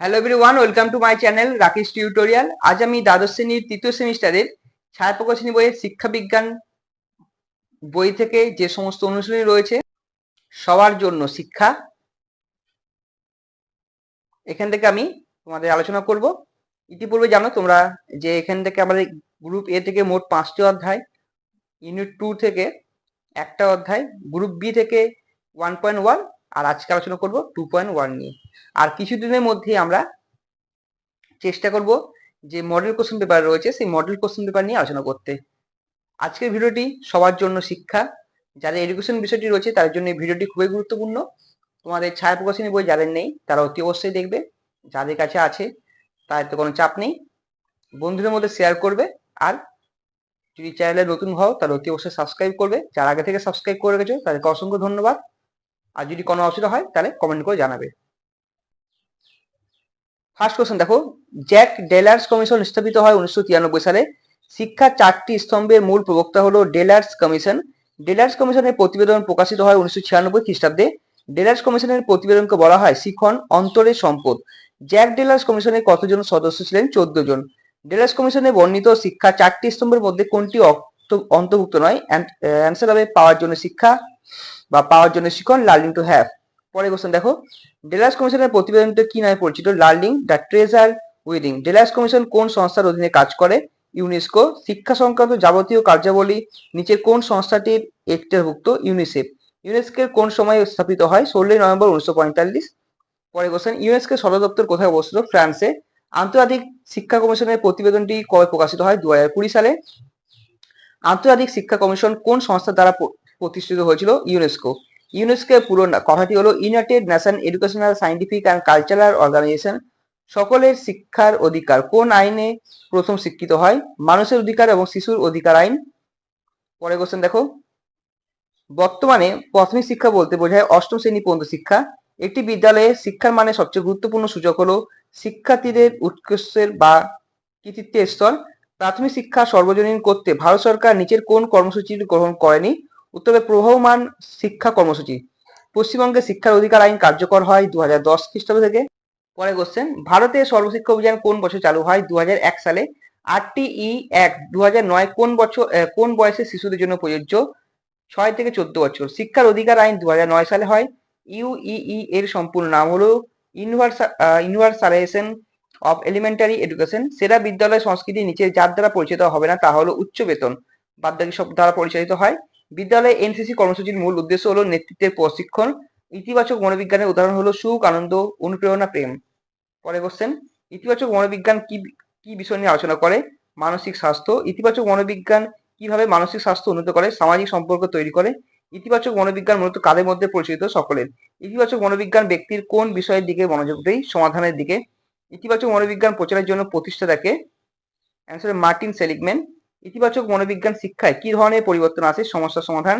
Hello everyone welcome to my channel Rakesh tutorial আজ আমি দ্বাদশ শ্রেণির তৃতীয় সেমিস্টারের ছায়া প্রকাশনী বইয়ের শিক্ষা বিজ্ঞান বই থেকে যে সমস্ত অনুশীলনী রয়েছে, সবার জন্য শিক্ষা। এখান থেকে আমি তোমাদের আলোচনা করব। ইতিপূর্বে জানো তোমরা যে এখান থেকে আমাদের গ্রুপ এ থেকে মোট পাঁচটি অধ্যায় ইউনিট টু থেকে একটা অধ্যায় গ্রুপ বি থেকে ওয়ান পয়েন্ট ওয়ান আর আজকে আলোচনা করব টু পয়েন্ট ওয়ান নিয়ে। আর কিছুদিনের মধ্যে আমরা চেষ্টা করব যে মডেল কোশ্চেন পেপার রয়েছে, সেই মডেল কোশ্চেন পেপার নিয়ে আলোচনা করতে। আজকের ভিডিওটি সবার জন্য শিক্ষা। যাদের এডুকেশন বিষয়টি রয়েছে তার জন্য এই ভিডিওটি খুবই গুরুত্বপূর্ণ। তোমাদের ছায়া প্রকাশনী বই যাদের নেই, তারা অতি অবশ্যই দেখবে। যাদের কাছে আছে, তাদের তো কোনো চাপ নেই। বন্ধুদের মধ্যে শেয়ার করবে। আর যদি চ্যানেলে নতুন হও, তাহলে অতি অবশ্যই সাবস্ক্রাইব করবে। যারা আগে থেকে সাবস্ক্রাইব করে গেছো তাদেরকে অসংখ্য ধন্যবাদ। আর যদি কোনো অসুবিধা হয়, তাহলে কমেন্ট করে জানাবে। ফার্স্ট কোশ্চেন দেখো জ্যাক ডেলার্স কমিশন স্থাপিত হয় উনিশশো তিরানব্বই সালে। শিক্ষা চারটি স্তম্ভের মূল প্রবক্তা হলো ডেলার্স কমিশন ডেলার্স কমিশনের প্রতিবেদন প্রকাশিত হয় উনিশশো ছিয়ানব্বই খ্রিস্টাব্দে। ডেলার্স কমিশনের প্রতিবেদনকে বলা হয় শিখন অন্তরের সম্পদ। জ্যাক ডেলার্স কমিশনের কতজন সদস্য ছিলেন? চোদ্দ জন ডেলার্স কমিশনে বর্ণিত শিক্ষা চারটি স্তম্ভের মধ্যে কোনটি অন্ত- অন্তর্ভুক্ত নয়? অ্যান্সার হবে পাওয়ার জন্য শিক্ষা বা পাওয়ার জন্য শিখন, লার্নিং টু হ্যাভ। পরে কোশ্চেন দেখো। ডেলার্স কমিশনের প্রতিবেদনটি কি নামে পরিচিত? Learning the treasure within. Delors commission কোন সংস্থার অধীনে কাজ করে? ইউনেস্কো শিক্ষা সংক্রান্ত যাবতীয় কার্যাবলী নিচের কোন সংস্থাটির একটিভুক্ত? ইউনিসেফ ইউনেস্কোর কোন সময়ে স্থাপিত হয়? ষোলোই নভেম্বর উনিশশো পঁয়তাল্লিশ। পরে কোশ্চেন ইউনেস্কোর সদর দপ্তর কোথায় অবস্থিত? ফ্রান্সে। আন্তর্জাতিক শিক্ষা কমিশনের প্রতিবেদনটি কবে প্রকাশিত হয়? দু হাজার কুড়ি সালে। আন্তর্জাতিক শিক্ষা কমিশন কোন সংস্থা দ্বারা প্রতিষ্ঠিত হয়েছিল? ইউনেস্কো ইউনেস্কোর পুরো কথাটি হলো united nation educational scientific and cultural organisation সকলের শিক্ষার অধিকার, কোন আইনে প্রথম স্বীকৃত হয়? মানুষের অধিকার এবং শিশুর অধিকার আইন। পরে কোশ্চেন দেখো। বর্তমানে প্রাথমিক শিক্ষা বলতে বোঝায় অষ্টম শ্রেণি পর্যন্ত শিক্ষা। একটি বিদ্যালয়ে শিক্ষার মানে সবচেয়ে গুরুত্বপূর্ণ সূচক হলো শিক্ষার্থীদের উৎকর্ষের বা কৃতিত্বের স্তর। প্রাথমিক শিক্ষা সর্বজনীন করতে ভারত সরকার নিচের কোন কর্মসূচি গ্রহণ করেনি? উত্তরে প্রবহমান শিক্ষা কর্মসূচি। পশ্চিমবঙ্গে শিক্ষার অধিকার আইন কার্যকর হয় দু হাজার দশ খ্রিস্টাব্দ থেকে। পরে কোশ্চেন ভারতে সর্বশিক্ষা অভিযান কোন বছর চালু হয়? দু এক সালে। আটটি ই এক দু নয় কোন বছর কোন বয়সে শিশুদের জন্য প্রযোজ্য? ছয় থেকে চোদ্দ বছর। শিক্ষার অধিকার আইন দু নয় সালে হয়। ইউইই এর সম্পূর্ণ নাম হলো ইউনিভার্সালাইজেশন অফ এলিমেন্টারি এডুকেশন। সেরা বিদ্যালয় সংস্কৃতি নিচে যার দ্বারা পরিচিত হবে না, তা হলো উচ্চ বেতন। বাদ সব দ্বারা পরিচালিত হয়। বিদ্যালয়ে এনসিসি কর্মসূচির মূল উদ্দেশ্য হলো নেতৃত্বের প্রশিক্ষণ। ইতিবাচক মনোবিজ্ঞানের উদাহরণ হলো সুখ, আনন্দ, অনুপ্রেরণা, প্রেম। পরে কোশ্চেন ইতিবাচক মনোবিজ্ঞান কি কি বিষয় নিয়ে আলোচনা করে? মানসিক স্বাস্থ্য। ইতিবাচক মনোবিজ্ঞান কীভাবে মানসিক স্বাস্থ্য উন্নত করে? সামাজিক সম্পর্ক তৈরি করে। ইতিবাচক মনোবিজ্ঞান মূলত কাদের মধ্যে পরিচিত সকলের। ইতিবাচক মনোবিজ্ঞান ব্যক্তির কোন বিষয়ের দিকে মনোযোগ দেয়? সমাধানের দিকে। ইতিবাচক মনোবিজ্ঞান প্রচারের জন্য প্রতিষ্ঠাতাকে অ্যান্সার মার্টিন সেলিগম্যান। ইতিবাচক মনোবিজ্ঞান শিক্ষায় কি ধরনের পরিবর্তন আসে? সমস্যা সমাধান।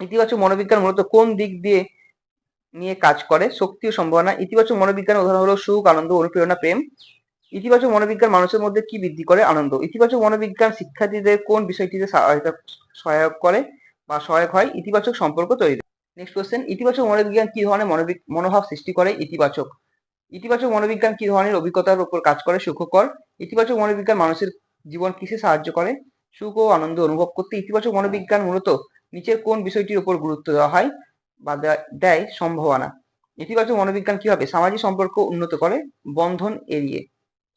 ইতিবাচক মনোবিজ্ঞান মূলত কোন দিক দিয়ে নিয়ে কাজ করে? শক্তি ও সম্ভাবনা। ইতিবাচক মনোবিজ্ঞান উদাহরণ হলো সুখ, আনন্দ, অনুপ্রেরণা, প্রেম। ইতিবাচক মনোবিজ্ঞান মানুষের মধ্যে কি বৃদ্ধি করে? আনন্দ। ইতিবাচক মনোবিজ্ঞান শিক্ষার্থীদের কোন বিষয়টিতে সহায়তা, সহায়ক করে বা সহায়ক হয়? ইতিবাচক সম্পর্ক তৈরি। নেক্সট কোশ্চেন ইতিবাচক মনোবিজ্ঞান কি ধরনের মনোভাব সৃষ্টি করে? ইতিবাচক। ইতিবাচক মনোবিজ্ঞান কি ধরনের অভিজ্ঞতার উপর কাজ করে? সুখকর। ইতিবাচক মনোবিজ্ঞান মানুষের জীবন কিসে সাহায্য করে? সুখ ও আনন্দ অনুভব করতে ইতিবাচক মনোবিজ্ঞান মূলত নিচের কোন বিষয়টির উপর গুরুত্ব দেওয়া হয় বা দেয়া- সম্ভাবনা। ইতিবাচক মনোবিজ্ঞান কীভাবে সামাজিক সম্পর্ক উন্নত করে, বন্ধন এড়িয়ে।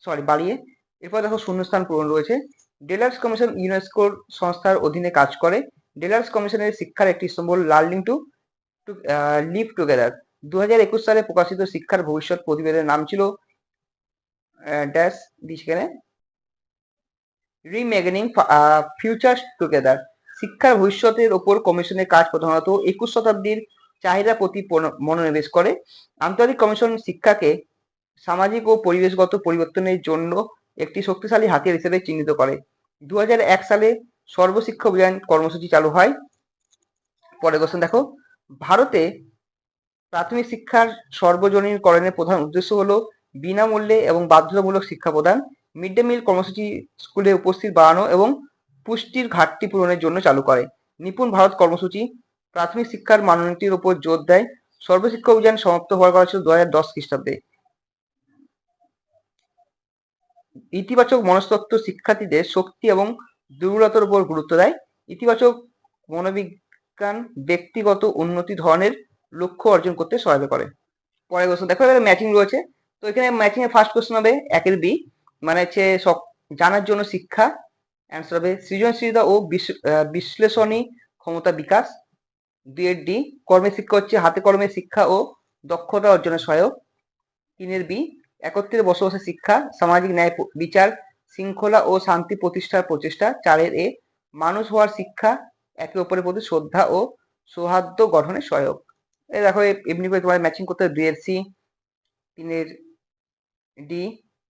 সরি, বাড়িয়ে। এরপর দেখো শূন্যস্থান পূরণ রয়েছে। ডেলার্স কমিশন ইউনেস্কোর সংস্থার অধীনে কাজ করে। ডেলার্স কমিশনের শিক্ষার একটি স্তম্ভ লার্নিং টু লিভ টুগেদার। দু হাজার একুশ সালে প্রকাশিত শিক্ষার ভবিষ্যৎ প্রতিবেদনের নাম ছিল ড্যাশ সেখানে রিমেগনিং ফিউচার টুগেদার শিক্ষার ভবিষ্যতের ওপর কমিশনের কাজ প্রধানত একুশ শতাব্দীর চাহিদা প্রতি মনোনিবেশ করে। আন্তর্জাতিক কমিশন শিক্ষাকে সামাজিক ও পরিবেশগত পরিবর্তনের জন্য একটি শক্তিশালী হাতিয়ার হিসেবে চিহ্নিত করে। দু সালে সর্বশিক্ষা অভিযান কর্মসূচি চালু হয়। পরে কোশ্চেন দেখো। ভারতে প্রাথমিক শিক্ষার সর্বজনীনকরণের প্রধান উদ্দেশ্য হলো বিনামূল্যে এবং বাধ্যতামূলক শিক্ষা প্রদান। মিড ডে মিল কর্মসূচি স্কুলে উপস্থিত বাড়ানো এবং পুষ্টির ঘাটতি পূরণের জন্য চালু করে। নিপুণ ভারত কর্মসূচি প্রাথমিক শিক্ষার মানোন্নতির উপর জোর দেয়। সর্বশিক্ষা অভিযান সমাপ্ত হওয়ার কথা ছিল দু হাজার দশ খ্রিস্টাব্দে। ইতিবাচক মনস্তত্ত্ব শিক্ষার্থীদের শক্তি এবং দুর্বলতার উপর গুরুত্ব দেয়। ইতিবাচক মনোবিজ্ঞান ব্যক্তিগত উন্নতি ধরনের লক্ষ্য অর্জন করতে সহায়তা করে। পরের প্রশ্ন, দেখো এখানে ম্যাচিং রয়েছে। তো এখানে ম্যাচিং এর ফার্স্ট কোশ্চেন হবে একের বি মানে হচ্ছে জানার জন্য শিক্ষা অ্যান্সার হবে সৃজনশীলতা ও বিশ্ল- বিশ্লেষণী ক্ষমতা বিকাশ দুইয়ের ডি কর্মের শিক্ষা হচ্ছে হাতে কর্মের শিক্ষা ও দক্ষতা অর্জনের সহায়ক, তিনের বি একত্রে বসে বসে শিক্ষা, সামাজিক ন্যায় বিচার, শৃঙ্খলা ও শান্তি প্রতিষ্ঠার প্রচেষ্টা, চারের এ মানুষ হওয়ার শিক্ষা, একে অপরের প্রতি শ্রদ্ধা ও সৌহার্দ্য গঠনে সহায়ক। এই দেখো এমনি করে তোমার ম্যাচিং করতে হবে, দুইয়ের সি তিনের ডি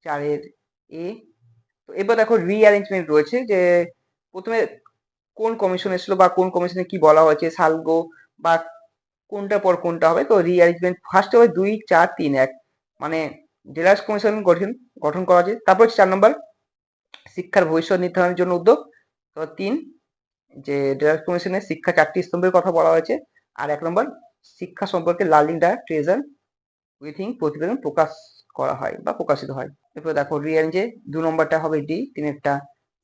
চারের এ তো এবার দেখো রিঅ্যারেঞ্জমেন্ট রয়েছে যে প্রথমে কোন কমিশন এসেছিল বা কোন কমিশনে কি বলা হয়েছে, সালগো বা কোনটা পর কোনটা হবে? তো রিঅ্যারেঞ্জমেন্ট ফার্স্ট হবে দুই, চার, তিন, এক। মানে জেলাস কমিশন গঠন গঠন করা হয়েছে। তারপর হচ্ছে চার নম্বর, শিক্ষার ভবিষ্যৎ নির্ধারণের জন্য উদ্যোগ। তো তিন, যে জেলাস কমিশনের শিক্ষা চারটি স্তম্ভের কথা বলা হয়েছে। আর এক নম্বর, শিক্ষা সম্পর্কে লার্নিং দ্য ট্রেজার উইথিং প্রতিবেদন প্রকাশ করা হয় বা প্রকাশিত হয়। এরপর দেখো রিয়ারেঞ্জে দু নম্বরটা হবে ডি তিনেরটা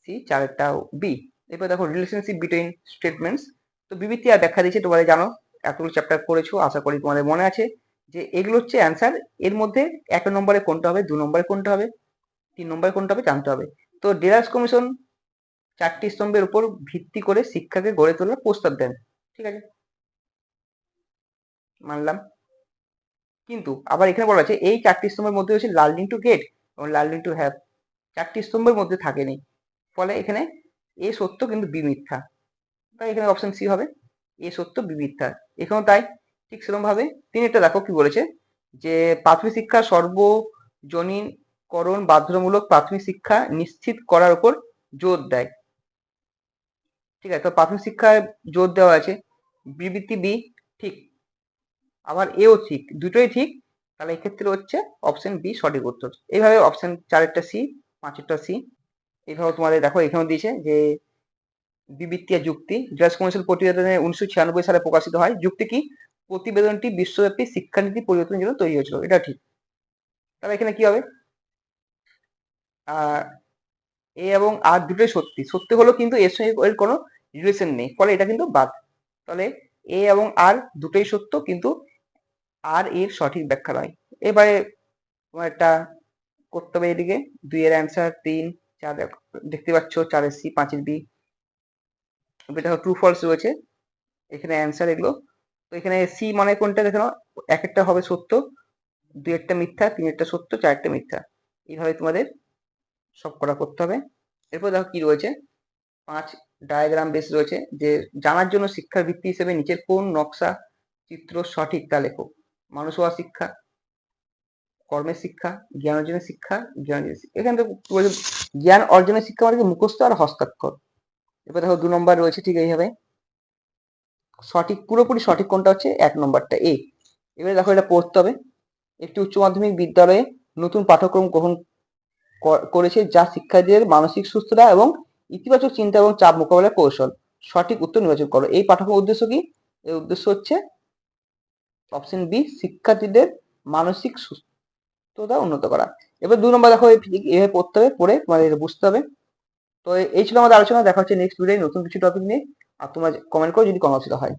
সি চারেরটা বি এরপর দেখো রিলেশনশিপ বিটুইন স্টেটমেন্টস তো বিবৃতি আর ব্যাখ্যা দিয়েছে তোমাদের জানো, এতগুলো চ্যাপ্টার করেছ, আশা করি তোমাদের মনে আছে যে এগুলো হচ্ছে অ্যান্সার এর মধ্যে এক নম্বরে কোনটা হবে, দু নম্বরে কোনটা হবে, তিন নম্বরে কোনটা হবে, জানতে হবে। তো ডেরাস কমিশন চারটি স্তম্ভের উপর ভিত্তি করে শিক্ষাকে গড়ে তোলার প্রস্তাব দেন। ঠিক আছে? মানলাম। কিন্তু আবার এখানে বলা আছে, এই চারটি স্তম্ভের মধ্যে হচ্ছে লার্নিং টু গেট এবং লার্নিং টু হ্যাভ চারটি স্তম্ভের মধ্যে থাকেনি। ফলে এখানে এ সত্য কিন্তু বি মিথ্যা তাই এখানে অপশন সি হবে, এ সত্য বি মিথ্যা এখানেও তাই, ঠিক সেরকম ভাবে তিনটা দেখো কি বলেছে যে, প্রাথমিক শিক্ষা সর্বজনীনকরণ বাধ্যতামূলক প্রাথমিক শিক্ষা নিশ্চিত করার উপর জোর দেয়। ঠিক আছে, তো প্রাথমিক শিক্ষায় জোর দেওয়া আছে। বিবৃতি বি, ঠিক। আবার এও ঠিক, দুটোই ঠিক তাহলে এক্ষেত্রে হচ্ছে অপশন বি সঠিক উত্তর। এইভাবে অপশন চারেরটা সি পাঁচেরটা সি এইভাবে তোমাদের দেখো এখানেও দিয়েছে যে বিবৃতি আর যুক্তি জজ কমিশন প্রতিবেদনে উনিশশো ছিয়ানব্বই সালে প্রকাশিত হয়। যুক্তি কি? প্রতিবেদনটি বিশ্বব্যাপী শিক্ষানীতি পরিবর্তনের জন্য তৈরি হয়েছিল। এটা ঠিক। তাহলে এখানে কি হবে? আহ, এ এবং আর দুটোই সত্যি। সত্যি হলো কিন্তু এর সঙ্গে এর কোনো রিলেশন নেই। ফলে এটা কিন্তু বাদ। তাহলে এ এবং আর দুটোই সত্য, কিন্তু আর এর সঠিক ব্যাখ্যা নয়। এবারে তোমার একটা করতে হবে এদিকে। দুই এর অ্যান্সার তিন, চার দেখ- দেখতে পাচ্ছ চারের সি পাঁচের বি দেখো ট্রু ফলস রয়েছে। এখানে অ্যান্সার এগুলো। তো এখানে সি মানে কোনটা দেখে এক একটা হবে সত্য, দুই একটা মিথ্যা, তিন একটা সত্য, চার একটা মিথ্যা। এইভাবে তোমাদের সব করা করতে হবে। এরপর দেখো কি রয়েছে। পাঁচ ডায়াগ্রাম বেস রয়েছে যে জানার জন্য শিক্ষার ভিত্তি হিসেবে নিচের কোন নকশা চিত্র সঠিক তা লেখো। মানুষ হওয়া শিক্ষা, কর্মের শিক্ষা, জ্ঞান অর্জনের শিক্ষা, জ্ঞান এখানে তো জ্ঞান অর্জনের শিক্ষা মানে মুখস্থ আর হস্তাক্ষর। এবার দেখো দু নম্বর রয়েছে ঠিক এইভাবে। সঠিক, পুরোপুরি সঠিক কোনটা হচ্ছে? এক নম্বরটা, এ। এবারে দেখো এটা পড়তে হবে। একটি উচ্চ মাধ্যমিক বিদ্যালয়ে নতুন পাঠ্যক্রম গ্রহণ করেছে যা শিক্ষার্থীদের মানসিক সুস্থতা এবং ইতিবাচক চিন্তা এবং চাপ মোকাবেলার কৌশল। সঠিক উত্তর নির্বাচন করো। এই পাঠ্যক্রমের উদ্দেশ্য কি? এর উদ্দেশ্য হচ্ছে অপশন বি শিক্ষার্থীদের মানসিক সুস্থতা উন্নত করা। এবার দু নম্বর দেখো এভাবে পড়তে হবে, পড়ে তোমাদের এটা বুঝতে হবে। তো এই ছিল আমাদের আলোচনা, দেখা হচ্ছে নেক্সট ভিডিও নতুন কিছু টপিক নিয়ে। আর তোমার কমেন্ট করো যদি কোনো অসুবিধা হয়।